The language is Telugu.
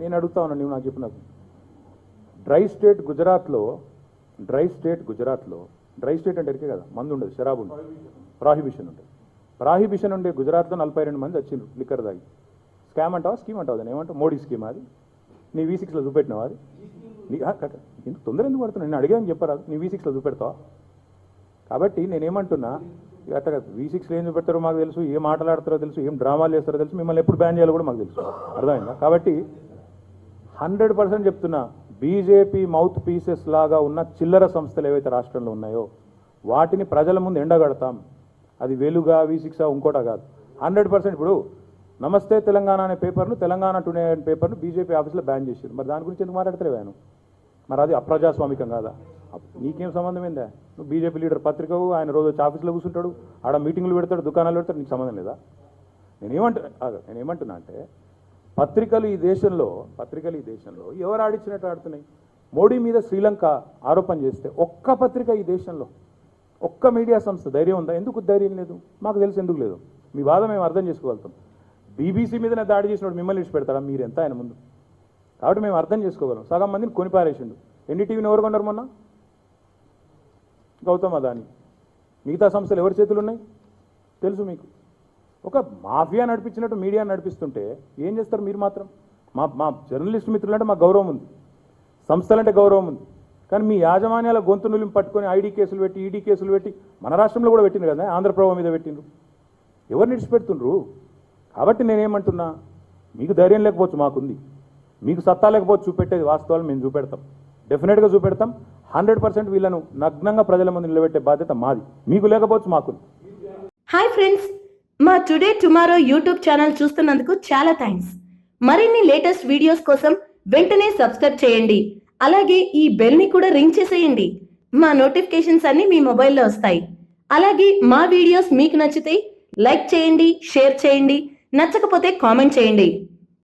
నేను అడుగుతా ఉన్నా నువ్వు నాకు చెప్పు నాకు. డ్రై స్టేట్ గుజరాత్లో డ్రై స్టేట్ గుజరాత్లో డ్రై స్టేట్ అంటే ఎరికే కదా మందు ఉండదు షరాబు ఉండదు. ప్రాహిబిషన్ ఉంటుంది. ప్రాహిబిషన్ ఉండే గుజరాత్లో నలభై రెండు మంది వచ్చిండ్రు లిక్కర్ దాగి స్కామ్ అంటావా స్కీమ్ అంటావు దాన్ని ఏమంటావు? మోడీ స్కీమ్ అది. నీ వీ సిక్స్లో చూపెట్టినావు అది? నీ ఎందుకు తొందర ఎందుకు పడుతున్నా నేను అడిగాను చెప్పరాదు నీ వీ సిక్స్లో చూపెడతావా? కాబట్టి నేనేమంటున్నా ఇక అట్లా వి సిక్స్లో ఏం చూపెడతారో మాకు తెలుసు ఏం మాట్లాడతారో తెలుసు ఏం డ్రామాలు చేస్తారో తెలుసు మిమ్మల్ని ఎప్పుడు బ్యాన్ చేయాలో కూడా మాకు తెలుసు. అర్థమైందా? కాబట్టి హండ్రెడ్ పర్సెంట్ చెప్తున్నా బీజేపీ మౌత్ పీసెస్ లాగా ఉన్న చిల్లర సంస్థలు ఏవైతే రాష్ట్రంలో ఉన్నాయో వాటిని ప్రజల ముందు ఎండగడతాం. అది వెలుగా వి సిక్స్ ఇంకోటా కాదు. హండ్రెడ్ పర్సెంట్ ఇప్పుడు నమస్తే తెలంగాణ అనే పేపర్ను తెలంగాణ టుడే అనే పేపర్ను బీజేపీ ఆఫీస్లో బ్యాన్ చేశారు. మరి దాని గురించి ఎందుకు మాట్లాడతారు వేను మరి అది అప్రజాస్వామికం కాదా? నీకేం సంబంధం ఏందా? నువ్వు బీజేపీ లీడర్ పత్రికవు ఆయన రోజు వచ్చి ఆఫీస్లో కూర్చుంటాడు ఆడ మీటింగ్లు పెడతాడు దుకాణాలు పెడతాడు నీకు సంబంధం లేదా? నేనేమంటున్నా నేనేమంటున్నా అంటే పత్రికలు ఈ దేశంలో పత్రికలు ఈ దేశంలో ఎవరు ఆడించినట్టు ఆడుతున్నాయి? మోడీ మీద శ్రీలంక ఆరోపణ చేస్తే ఒక్క పత్రిక ఈ దేశంలో ఒక్క మీడియా సంస్థ ధైర్యం ఉందా? ఎందుకు ధైర్యం లేదు? మాకు తెలుసు ఎందుకు లేదు. మీ బాధ మేము అర్థం చేసుకోగలుగుతాం. బీబీసీ మీదనే దాడి చేసినప్పుడు మిమ్మల్ని ఇచ్చి పెడతారా మీరు ఎంత ఆయన ముందు? కాబట్టి మేము అర్థం చేసుకోగలం. సగం మందిని కొనిపారేసిండు. ఎన్డీటీవీని ఎవరు కొన్నారు మొన్న? గౌతమ్ అదాని. మిగతా సంస్థలు ఎవరి చేతులు ఉన్నాయి తెలుసు మీకు. ఒక మాఫియా నడిపించినట్టు మీడియా నడిపిస్తుంటే ఏం చేస్తారు మీరు మాత్రం? మా మా జర్నలిస్ట్ మిత్రులంటే మాకు గౌరవం ఉంది. సంస్థలంటే గౌరవం ఉంది. కానీ మీ యాజమాన్యాల గొంతు నులిం పట్టుకొని ఐడి కేసులు పెట్టి ఈడీ కేసులు పెట్టి మన రాష్ట్రంలో కూడా పెట్టిండ్రు కదా ఆంధ్రప్రభ మీద పెట్టిండ్రు. ఎవరు నిడిచిపెడుతుండ్రు కాబట్టి నేనేమంటున్నా మీకు ధైర్యం లేకపోవచ్చు మాకుంది. మీకు సత్తా లేకపోవచ్చు చూపెట్టేది వాస్తవాలు మేము చూపెడతాం. డెఫినెట్గా చూపెడతాం. హండ్రెడ్ పర్సెంట్ వీళ్ళను నగ్నంగా ప్రజల ముందు నిలబెట్టే బాధ్యత మాది. మీకు లేకపోవచ్చు మాకు. హాయ్ ఫ్రెండ్స్ మా టుడే టుమారో యూట్యూబ్ ఛానల్ చూస్తున్నందుకు చాలా థ్యాంక్స్ మరిన్ని లేటెస్ట్ వీడియోస్ కోసం వెంటనే సబ్స్క్రైబ్ చేయండి. అలాగే ఈ బెల్ని కూడా రింగ్ చేసేయండి. మా నోటిఫికేషన్స్ అన్ని మీ మొబైల్లో వస్తాయి. అలాగే మా వీడియోస్ మీకు నచ్చితే లైక్ చేయండి షేర్ చేయండి. నచ్చకపోతే కామెంట్ చేయండి.